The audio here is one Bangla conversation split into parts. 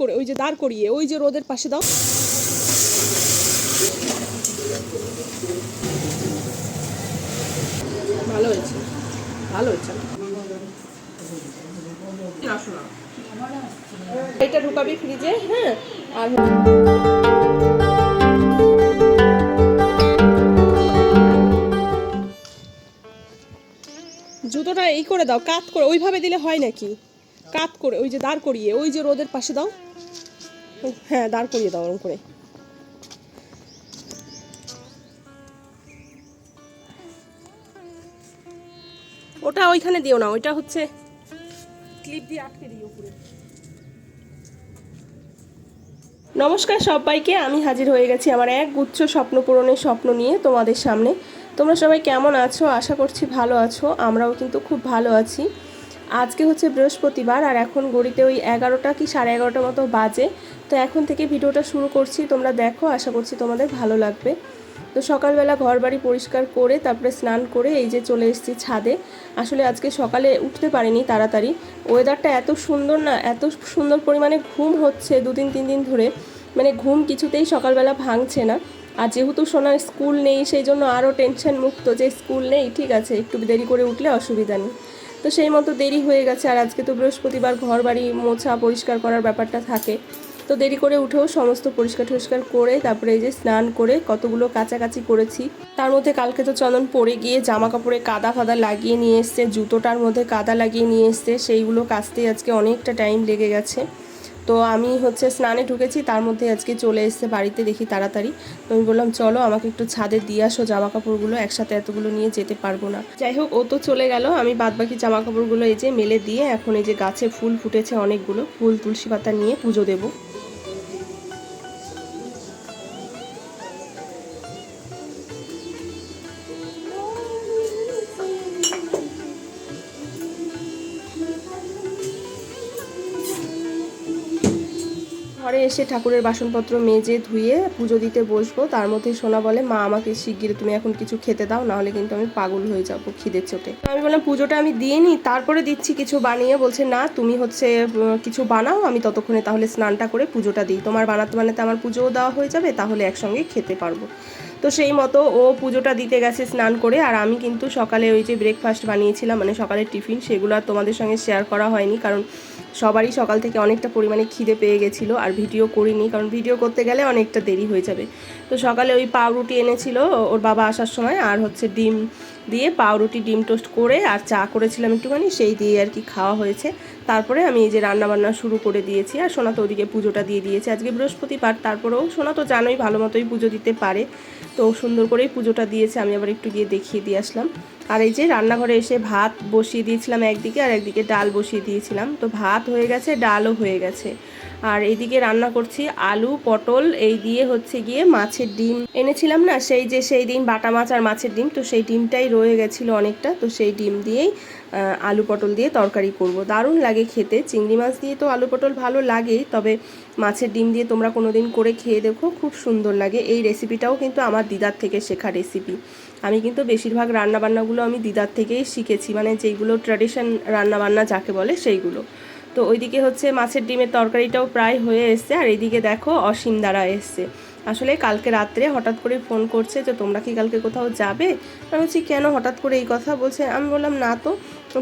করে, ওই যে দাঁড় করিয়ে, ওই যে রোদের পাশে দাও। ভালো হয়েছে ভালো হয়েছে। এটা ঢুকাবি ফ্রিজে হ্যাঁ? আর জুতোটা এই করে দাও, কাত করে, ওইভাবে দিলে হয় নাকি? কাত করে, ওই যে দাঁড় করিয়ে, ওই যে রোদের পাশে দাও। হ্যাঁ দাঁড় করিয়ে দাও ওরকম করে। ওটা ওইখানে দিও না, ওইটা হচ্ছে ক্লিপ দিয়ে আটকে দিও উপরে নমস্কার সবাইকে, আমি হাজির হয়ে গেছি আমার এক গুচ্ছ স্বপ্ন পূরণের স্বপ্ন নিয়ে তোমাদের সামনে। তোমরা সবাই কেমন আছো? আশা করছি ভালো আছো, আমরাও কিন্তু খুব ভালো আছি। আজকে হচ্ছে বৃহস্পতিবার, আর এখন গড়িতে ওই এগারোটা কি সাড়ে এগারোটা মতো বাজে। তো এখন থেকে ভিডিওটা শুরু করছি, তোমরা দেখো, আশা করছি তোমাদের ভালো লাগবে। তো সকালবেলা ঘর বাড়ি পরিষ্কার করে, তারপরে স্নান করে এই যে চলে এসেছি ছাদে। আসলে আজকে সকালে উঠতে পারিনি তাড়াতাড়ি। ওয়েদারটা এত সুন্দর না, এত সুন্দর পরিমাণে ঘুম হচ্ছে দু তিন তিন দিন ধরে। মানে ঘুম কিছুতেই সকালবেলা ভাঙছে না। আর যেহেতু সোনার স্কুল নেই, সেই জন্য আরও টেনশন মুক্ত যে স্কুল নেই, ঠিক আছে, একটু দেরি করে উঠলে অসুবিধা নেই। তো সেই মতো দেরি হয়ে গেছে, আর আজকে তো বৃহস্পতিবার ঘর বাড়ি মোছা পরিষ্কার করার ব্যাপারটা থাকে। তো দেরি করে উঠেও সমস্ত পরিষ্কার টরিষ্কার করে, তারপরে এই যে স্নান করে কতগুলো কাচাকাচি করেছি। তার মধ্যে কালকে তো চন্দন পরে গিয়ে জামা কাপড়ে কাদা ফাদা লাগিয়ে নিয়ে এসছে, জুতোটার মধ্যে কাদা লাগিয়ে নিয়ে এসছে, সেইগুলো কাচতেই আজকে অনেকটা টাইম লেগে গেছে। তো আমি হচ্ছে স্নানে ঢুকেছি, তার মধ্যে আজকে চলে এসছে বাড়িতে দেখি তাড়াতাড়ি। তো আমি বললাম, চলো আমাকে একটু ছাদে দিয়ে আসো জামা কাপড়গুলো একসাথে এতগুলো নিয়ে যেতে পারব না। যাই হোক, ও তো চলে গেল, আমি বাদ বাকি জামা কাপড়গুলো এই যে মেলে দিয়ে এখন এই যে গাছে ফুল ফুটেছে অনেকগুলো, ফুল তুলসী পাতা নিয়ে পুজো দেবো। ঘরে এসে ঠাকুরের বাসনপত্র মেজে ধুয়ে পুজো দিতে বসবো। তার মধ্যে সোনা বলে, মা, আমাকে শিগগির তুমি এখন কিছু খেতে দাও, নাহলে কিন্তু আমি পাগল হয়ে যাব খিদের চোটে। আমি বললাম, পুজোটা আমি দিয়ে নিই, তারপরে দিচ্ছি কিছু বানিয়ে। বলছে, না, তুমি হচ্ছে কিছু বানাও, আমি ততক্ষণে তাহলে স্নানটা করে পুজোটা দিই। তোমার বানাতে বানাতে আমার পুজোও দেওয়া হয়ে যাবে, তাহলে একসঙ্গে খেতে পারব। তো সেই মতো ও পুজোটা দিতে গেছে স্নান করে, আর আমি কিন্তু সকালে ওই যে ব্রেকফাস্ট বানিয়েছিলাম মানে সকালের টিফিন, সেগুলো আর তোমাদের সঙ্গে শেয়ার করা হয়নি, কারণ সবারই সকাল থেকে অনেকটা পরিমাণে খিদে পেয়ে গেছিল আর ভিডিও করিনি, কারণ ভিডিও করতে গেলে অনেকটা দেরি হয়ে যাবে। তো সকালে ওই পাউরুটি এনেছিল ওর বাবা আসার সময় আর হচ্ছে ডিম দিয়ে পাউরুটি, ডিম টোস্ট করে আর চা করেছিলাম একটুখানি, সেই দিয়ে আর কি খাওয়া হয়েছে। তারপরে আমি এই যে রান্নাবান্না শুরু করে দিয়েছি আর সোনা তো ওদিকে পুজোটা দিয়ে দিয়েছে। আজকে বৃহস্পতিবার, তারপরেও সোনা তো জানোই ভালো মতোই পুজো দিতে পারে। তো সুন্দর করেই পুজোটা দিয়েছে, আমি আবার একটু গিয়ে দেখিয়ে দিয়ে আসলাম। আর এই যে রান্নাঘরে এসে ভাত বসিয়ে দিয়েছিলাম একদিকে আর একদিকে ডাল বসিয়ে দিয়েছিলাম। তো ভাত হয়ে গেছে, ডালও হয়ে গেছে। আর এইদিকে রান্না করছি আলু, পটল, এই দিয়ে হচ্ছে গিয়ে মাছের ডিম। এনেছিলাম না সেই যে সেই দিন বাটা মাছ আর মাছের ডিম, তো সেই ডিমটাই রয়ে গেছিল অনেকটা। তো সেই ডিম দিয়েই আলু, পটল দিয়ে তরকারি করব। দারুণ লাগে খেতে। চিংড়ি মাছ দিয়ে তো আলু, পটল ভালো লাগেই তবে মাছের ডিম দিয়ে তোমরা কোনো দিন করে খেয়ে দেখো, খুব সুন্দর লাগে। এই রেসিপিটাও কিন্তু আমার দিদার থেকে শেখা রেসিপি আমি কিন্তু বেশিরভাগ রান্নাবান্নাগুলো আমি দিদার থেকেই শিখেছি মানে যেগুলো ট্র্যাডিশন রান্নাবান্না যাকে বলে সেইগুলো। তো ওইদিকে হচ্ছে মাছের ডিমের তরকারিটাও প্রায় হয়ে এসছে, আর এইদিকে দেখো অসীম দ্বারা এসছে। আসলে কালকে রাত্রে হঠাৎ করে ফোন করছে যে, তোমরা কি কালকে কোথাও যাবে? আমি বলছি, কেন? হঠাৎ করে এই কথা বলছে। আমি বললাম, না তো।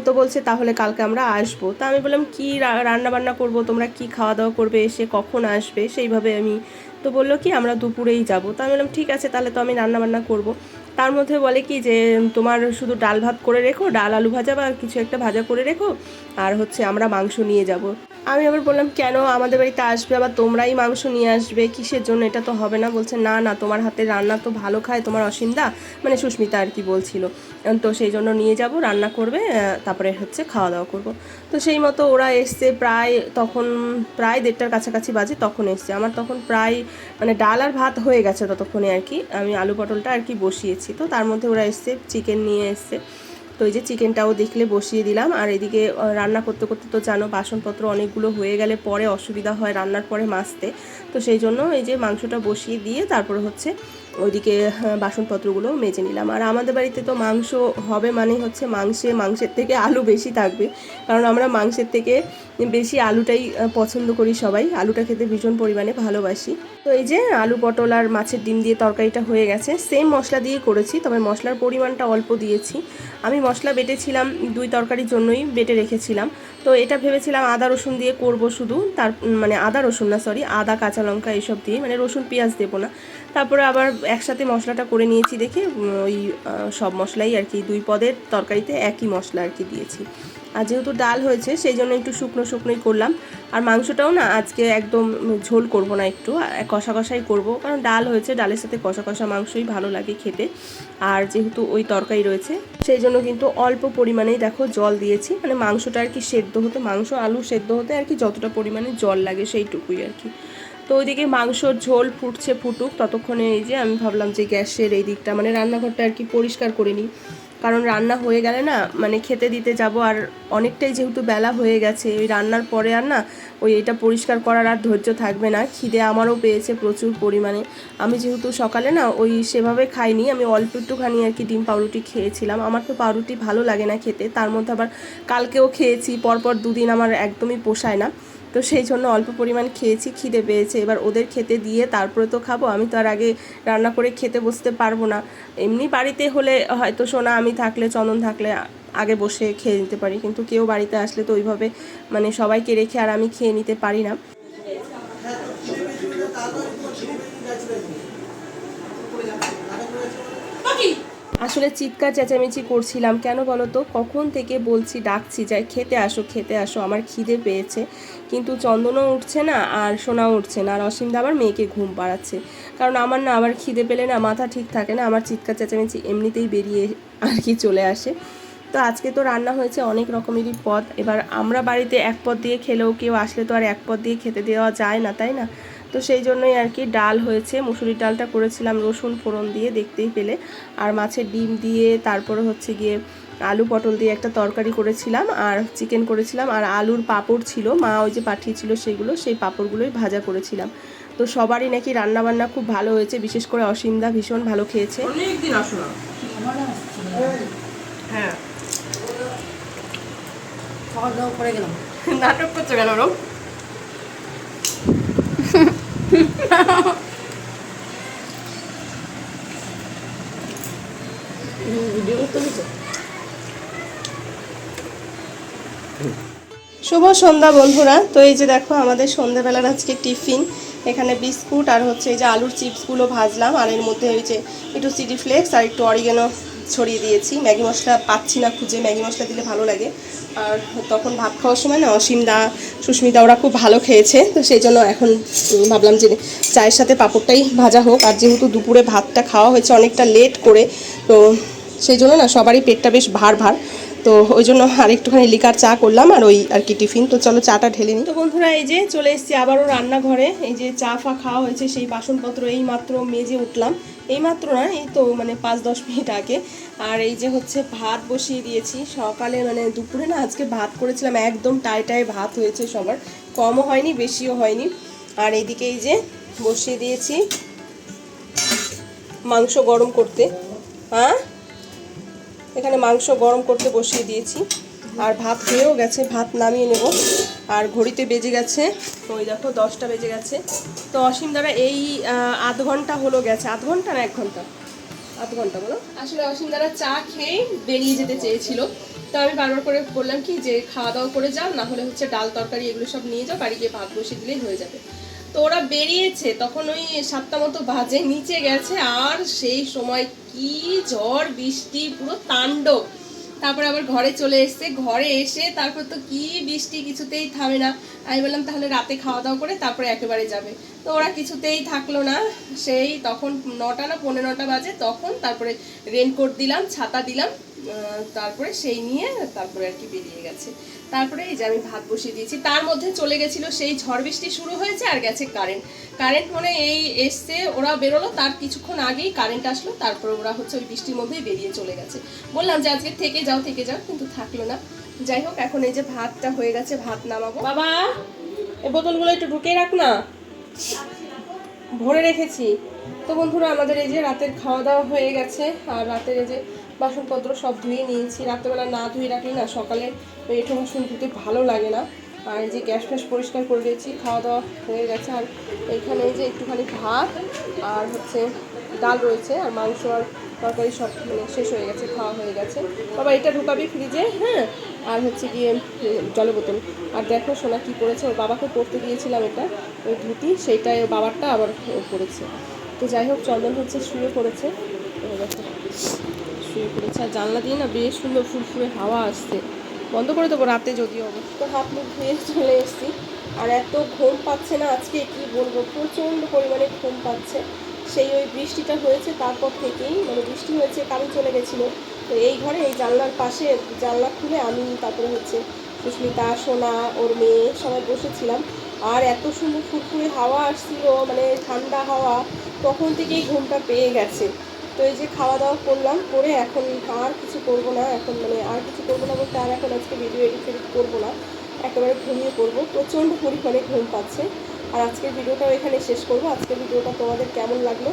তো বলছে, তাহলে কালকে আমরা আসব। তা আমি বললাম, কি রান্না বান্না করব? তোমরা কি খাওয়া দাওয়া করবে? এসে কখন আসবে? সেইভাবে আমি, তো বলল কি, আমরা দুপুরেই যাব। তা আমি বললাম, ঠিক আছে, তাহলে তো আমি রান্না বান্না করব। তার মধ্যে বলে কি যে, তোমার শুধু ডাল ভাত করে রেখো, ডাল, আলু ভাজা বা কিছু একটা ভাজা করে রেখো, আর হচ্ছে আমরা মাংস নিয়ে যাব। আমি আবার বললাম, কেন? আমাদের বাড়িতে আসবে, আবার তোমরাই মাংস নিয়ে আসবে, কিসের জন্য? এটা তো হবে না। বলছে, না না, তোমার হাতে রান্না তো ভালো খায়, তোমার অসীমদা। মানে সুস্মিতা আর কি বলছিল। তো সেই জন্য নিয়ে যাব, রান্না করবে তারপরে হচ্ছে খাওয়া দাওয়া করব। তো সেই মতো ওরা এসছে প্রায় তখন, প্রায় দেড়টার কাছাকাছি বাজে, তখন এসছে। আমার তখন প্রায় মানে ডাল আর ভাত হয়ে গেছে ততক্ষণে আর কি। আমি আলু পটলটা আর কি বসিয়েছি। তো তার মধ্যে ওরা এসছে চিকেন নিয়ে এসছে। তো এই যে চিকেনটাও দেখলে বসিয়ে দিলাম। আর এদিকে রান্না করতে করতে তো জানো, বাসনপত্র অনেকগুলো হয়ে গেলে পরে অসুবিধা হয় রান্নার পরে মাছতে তো সেই জন্য এই যে মাংসটা বসিয়ে দিয়ে তারপরে হচ্ছে ওইদিকে বাসনপত্রগুলো মেজে নিলাম। আর আমাদের বাড়িতে তো মাংস হবে মানে হচ্ছে মাংসে, মাংসের থেকে আলু বেশি থাকবে। কারণ আমরা মাংসের থেকে বেশি আলুটাই পছন্দ করি সবাই। আলুটা খেতে ভীষণ পরিমাণে ভালোবাসি। তো এই যে আলু পটল আর মাছের ডিম দিয়ে তরকারিটা হয়ে গেছে। সেম মশলা দিয়ে করেছি, তবে মশলার পরিমাণটা অল্প দিয়েছি। আমি মশলা বেটেছিলাম দুই তরকারির জন্যই বেটে রেখেছিলাম। তো এটা ভেবেছিলাম আদা, রসুন দিয়ে করব শুধু। তার মানে আদা, রসুন না সরি আদা, কাঁচা লঙ্কা এইসব দিয়ে মানে রসুন, পেঁয়াজ দেবো না। তারপরে আবার একসাথে মশলাটা করে নিয়েছি দেখে ওই সব মশলাই আর কি, দুই পদের তরকারিতে একই মশলা আর কি দিয়েছি। আর যেহেতু ডাল হয়েছে, সেই জন্য একটু শুকনো শুকনোই করলাম। আর মাংসটাও না আজকে একদম ঝোল করব না একটু কষা কষাই করব। কারণ ডাল হয়েছে, ডালের সাথে কষা কষা মাংসই ভালো লাগে খেতে। আর যেহেতু ওই তরকারি রয়েছে, সেই জন্য কিন্তু অল্প পরিমাণেই দেখো জল দিয়েছি। মানে মাংসটা আর কি সেদ্ধ হতে, মাংস আলু সেদ্ধ হতে আর কি যতটা পরিমাণে জল লাগে সেইটুকুই আর কি। তো ওইদিকে মাংসর ঝোল ফুটছে ফুটুক, ততক্ষণে এই যে আমি ভাবলাম যে গ্যাসের এই দিকটা মানে রান্নাঘরটা আর কি পরিষ্কার করে নিই। কারণ রান্না হয়ে গেলে না মানে খেতে দিতে যাব আর অনেকটাই যেহেতু বেলা হয়ে গেছে, ওই রান্নার পরে আর না, ওই এটা পরিষ্কার করার আর ধৈর্য থাকবে না, খিদে আমারও পেয়েছে প্রচুর পরিমাণে। আমি যেহেতু সকালে না, ওই সেভাবে খাইনি, আমি অল্প একটুখানি আর কি ডিম পাউরুটি খেয়েছিলাম। আমার তো পাউরুটি ভালো লাগে না খেতে, তার মধ্যে আবার কালকেও খেয়েছি, পরপর দুদিন আমার একদমই পোষায় না। তো সেই জন্য অল্প পরিমাণ খেয়েছি, খিদে পেয়েছে। এবার ওদের খেতে দিয়ে তারপরে তো খাব। আমি তো আর আগে রান্না করে খেতে বসতে পারব না। এমনি বাড়িতে হলে হয়তো সোনা, আমি থাকলে, চন্দন থাকলে আগে বসে খেয়ে নিতে পারি। কিন্তু কেউ বাড়িতে আসলে তো ওইভাবে মানে সবাইকে রেখে আর আমি খেয়ে নিতে পারি না। আসলে চিৎকার চেঁচামেচি করছিলাম। কেন বলো তো কখন থেকে বলছি, ডাকছি, যাই, খেতে আসো খেতে আসো, আমার খিদে পেয়েছে। কিন্তু চন্দনও উঠছে না আর সোনাও উঠছে না। আর অসীমদা আমার মেয়েকে ঘুম পাড়াচ্ছে। কারণ আমার না আবার খিদে পেলে না, মাথা ঠিক থাকে না, আমার চিৎকার চেঁচামেচি এমনিতেই বেরিয়ে আর কি চলে আসে। তো আজকে তো রান্না হয়েছে অনেক রকমেরই পদ। এবার আমরা বাড়িতে এক পদ দিয়ে খেলেও কেউ আসলে তো আর এক পদ দিয়ে খেতে দেওয়া যায় না, তাই না? তো সেই জন্যই আর কি ডাল হয়েছে। মুসুরির ডালটা করেছিলাম রসুন ফোড়ন দিয়ে দেখতেই পেলে। আর মাছের ডিম দিয়ে তারপরে হচ্ছে গিয়ে আলু পটল দিয়ে একটা তরকারি করেছিলাম আর চিকেন করেছিলাম। আর আলুর পাঁপড় ছিল মা ওই যে পাঠিয়েছিল সেগুলো সেই পাঁপড়গুলোই ভাজা করেছিলাম। তো সবারই নাকি রান্না বান্না খুব ভালো হয়েছে বিশেষ করে অসীমদা ভীষণ ভালো খেয়েছে। অনেকদিন হ্যাঁ। খাওয়া দাওয়া করে গেলাম। নাটক করছ কেন রোগ ভিডিও করতে হয়েছে শুভ সন্ধ্যা বন্ধুরা। তো এই যে দেখো, আমাদের সন্ধ্যাবেলার আজকে টিফিন। এখানে বিস্কুট আর হচ্ছে এই যে আলুর চিপসগুলো ভাজলাম। আর এর মধ্যে ওই যে একটু চিলি ফ্লেক্স আর একটু অরিগেনো ছড়িয়ে দিয়েছি। ম্যাগি মশলা পাচ্ছি না খুঁজে, ম্যাগি মশলা দিলে ভালো লাগে। আর তখন ভাত খাওয়ার সময় না অসীমদা সুস্মিতা ওরা খুব ভালো খেয়েছে, তো সেই জন্য এখন ভাবলাম যে চায়ের সাথে পাঁপড়টাই ভাজা হোক। আর যেহেতু দুপুরে ভাতটা খাওয়া হয়েছে অনেকটা লেট করে, তো সেই জন্য না সবারই পেটটা বেশ ভার ভার। তো ওই জন্য আর একটুখানি লিকার চা করলাম আর ওই আর কি টিফিন। তো চলো চাটা ঢেলে নিই। তো বন্ধুরা, এই যে চলে এসেছি আবারও রান্নাঘরে। এই যে চা ফা খাওয়া হয়েছে, সেই বাসনপত্র এই মাত্র মেজে উঠলাম। এই মাত্র না, এই তো মানে পাঁচ, দশ মিনিট আগে। আর এই যে হচ্ছে ভাত বসিয়ে দিয়েছি। সকালে মানে দুপুরে না আজকে ভাত করেছিলাম, একদম টাই টাই ভাত হয়েছে সবার। কমও হয়নি, বেশিও হয়নি। আর এইদিকে এই যে বসিয়ে দিয়েছি মাংস গরম করতে। হ্যাঁ? এখানে মাংস গরম করতে বসিয়ে দিয়েছি। আর ভাত হয়েও গেছে, ভাত নামিয়ে নেব। আর ঘড়িতে বেজে গেছে, তো ওই দেখো দশটা বেজে গেছে। তো অসীম দ্বারা এই আধ ঘণ্টা হলো গেছে। আধ ঘণ্টা না এক ঘণ্টা? আধ ঘণ্টা বলো। আসলে অসীম দ্বারা চা খেয়ে বেরিয়ে যেতে চেয়েছিল। তো আমি বারবার করে বললাম কি যে খাওয়া দাওয়া করে যাও, না হলে হচ্ছে ডাল তরকারি এগুলো সব নিয়ে যাও, বাড়ি গিয়ে ভাত বসিয়ে দিলেই হয়ে যাবে। তো ওরা বেরিয়েছে, তখন ওই সাতটা মতো বাজে, নিচে গেছে, আর সেই সময় কি ঝড়, বৃষ্টি, পুরো তাণ্ডব। তারপরে আবার ঘরে চলে এসছে। ঘরে এসে তারপর তো কি বৃষ্টি, কিছুতেই থামে না। আমি বললাম, তাহলে রাতে খাওয়া দাওয়া করে তারপরে একেবারে যাবে। তো ওরা কিছুতেই থাকল না। সেই তখন নটা না পনেরো নটা বাজে। তখন তারপরে রেনকোট দিলাম, ছাতা দিলাম। তারপরে সেই নিয়ে তারপরে আর কি বেরিয়ে গেছে। তারপরে এই যে আমি ভাত বসিয়ে দিয়েছি, তার মধ্যে চলে গেছিল সেই ঝড় বৃষ্টি শুরু হয়েছে আর গেছে কারেন্ট কারেন্ট মানে এই এসছে, ওরা বেরোলো, তার কিছুক্ষণ আগেই কারেন্ট আসলো, তারপর ওরা হচ্ছে ওই বৃষ্টির মধ্যেই বেরিয়ে চলে গেছে। বললাম যে আজকে থেকে যাও থেকে যাও, কিন্তু থাকল না। যাই হোক, এখন এই যে ভাতটা হয়ে গেছে, ভাত নামাবো। বাবা এই বোতলগুলো একটু ঢুকিয়ে রাখ না। ভরে রেখেছি। তো বন্ধুরা, আমাদের এই যে রাতের খাওয়া দাওয়া হয়ে গেছে, আর রাতের এই যে বাসনপত্র সব ধুয়ে নিয়েছি। রাত্রেবেলা না ধুয়ে রাখলে না সকালে এঁঠো বাসন ধুতে ভালো লাগে না। আর এই যে গ্যাস ফ্যাস পরিষ্কার করে দিয়েছি খাওয়া দাওয়া হয়ে গেছে। আর এইখানে এই যে একটুখানি ভাত আর হচ্ছে ডাল রয়েছে, আর মাংস আর তরকারি সব মানে শেষ হয়ে গেছে, খাওয়া হয়ে গেছে। বাবা, এটা ঢুকাবি ফ্রিজে? হ্যাঁ। আর হচ্ছে গিয়ে জলের বোতল। আর দেখো সোনা কি করেছে। ওর বাবাকে পড়তে দিয়েছিলাম এটা ওই ধুতি। সেইটাই বাবারটা আবার ও করেছে তো যাই হোক, চন্দন হচ্ছে শুয়ে পড়েছে। শুয়ে পড়েছে। আর জানলা দিয়ে না বেশ সুন্দর ফুরফুরে হাওয়া আসছে। বন্ধ করে দেবো রাতে যদিও তো হাত মুখ ধুয়ে চলে এসেছি। আর এত ঘুম পাচ্ছে না আজকে, কি বলব? প্রচণ্ড পরিমাণে ঘুম পাচ্ছে। সেই ওই বৃষ্টিটা হয়েছে তারপর থেকেই মানে বৃষ্টি হয়েছে কারেন্ট চলে গেছিল। তো এই ঘরে, এই জানলার পাশে জানলা খুলে আমি তারপরে হচ্ছে সুস্মিতা, সোনা, ওর মেয়ে সবাই বসেছিলাম। আর এত সুন্দর ফুরফুরে হাওয়া আসছিল মানে ঠান্ডা হাওয়া, তখন থেকেই ঘুমটা পেয়ে গেছে। তো এই যে খাওয়া দাওয়া করলাম, করে এখন আর কিছু করব না, এখন মানে আর কিছু করব না বলতে আর এখন আজকে ভিডিও এডিট এডিট করব না, একেবারে ঘুমিয়ে পড়ব। প্রচণ্ড পরিমাণে ঘুম পাচ্ছে। আর আজকের ভিডিওটাও এখানে শেষ করব। আজকের ভিডিওটা তোমাদের কেমন লাগল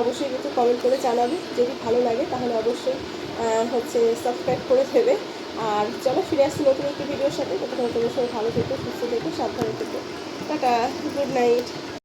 অবশ্যই কিন্তু কমেন্ট করে জানাবে। যদি ভালো লাগে তাহলে অবশ্যই হচ্ছে সাবস্ক্রাইব করে দেবে। আর চলো ফিরে আসছি নতুন একটি ভিডিওর সাথে। ততক্ষণ তোমার সবাই ভালো থেকো, সুস্থ থেকো, সাবধানে থেকো। Tata good night